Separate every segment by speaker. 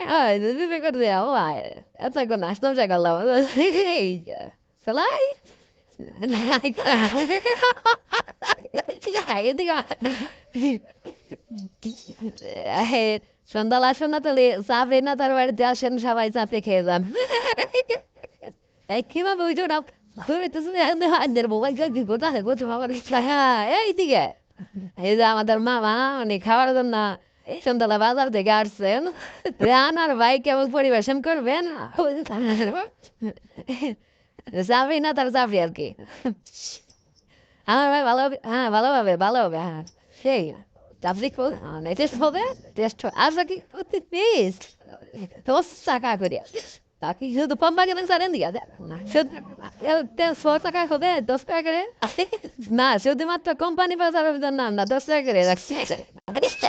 Speaker 1: Ai, vi fico dizendo, uai, eu tô com nós, estamos chegando lá. Sei lá. সন্ধ্যাবেলা শোনা তাহলে চাপে না তার বাড়িতে আসেন সবাই চাপে খেয়ে যান কীভাবে ওই জন্য তো হ্যাঁ এইদিকে এই যে আমাদের মামা মানে খাওয়ার জন্য সন্ধ্যাবেলা বাজার থেকে আসছেন রান আর ভাই কেমন পরিবেশন করবেন চাপি না তার চাপি আর কি আমার ভাই ভালো হবে হ্যাঁ ভালো হবে ভালো হবে হ্যাঁ সেই চাপলি টেস্ট হবে টেস্ট আচ্ছা কি টেস্ট দশ টাকা করে তাকে শুধু পম্বাকে না জানেন দিয়া শুধু ছ টাকা হবে দশ টাকা করে না শুধুমাত্র কোম্পানি বাজারের জন্য না দশ টাকা করে রাখছি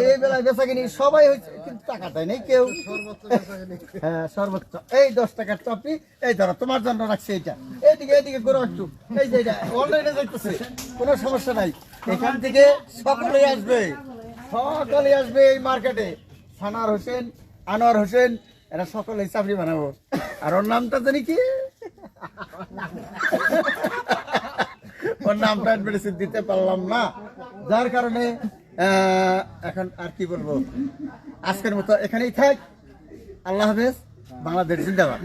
Speaker 2: এই বেচা কিনি সবাই কিন্তু টাকা দেয় নেই কেউ। হ্যাঁ সর্বোচ্চ। এই দশ টাকার এই ধরো তোমার জন্য রাখছি এইটা। এইদিকে এইদিকে করো একটু। এই যে এটা অনলাইনে যাইতেছে কোনো সমস্যা নাই। এখান থেকে সকলেই আসবে। সকলেই আসবে এই মার্কেটে। সানার হোসেন আনোয়ার হোসেন এরা সকলে চাপড়ি বানাবো। আর ওর নামটা জানি কি? ওর নামটা অ্যাডভার্টাইজ দিতে পারলাম না। যার কারণে এখন আর কি বলব? আজকের মতো এখানেই থাক। আল্লাহ হাফেজ। বাংলাদেশ জিন্দাবাদ।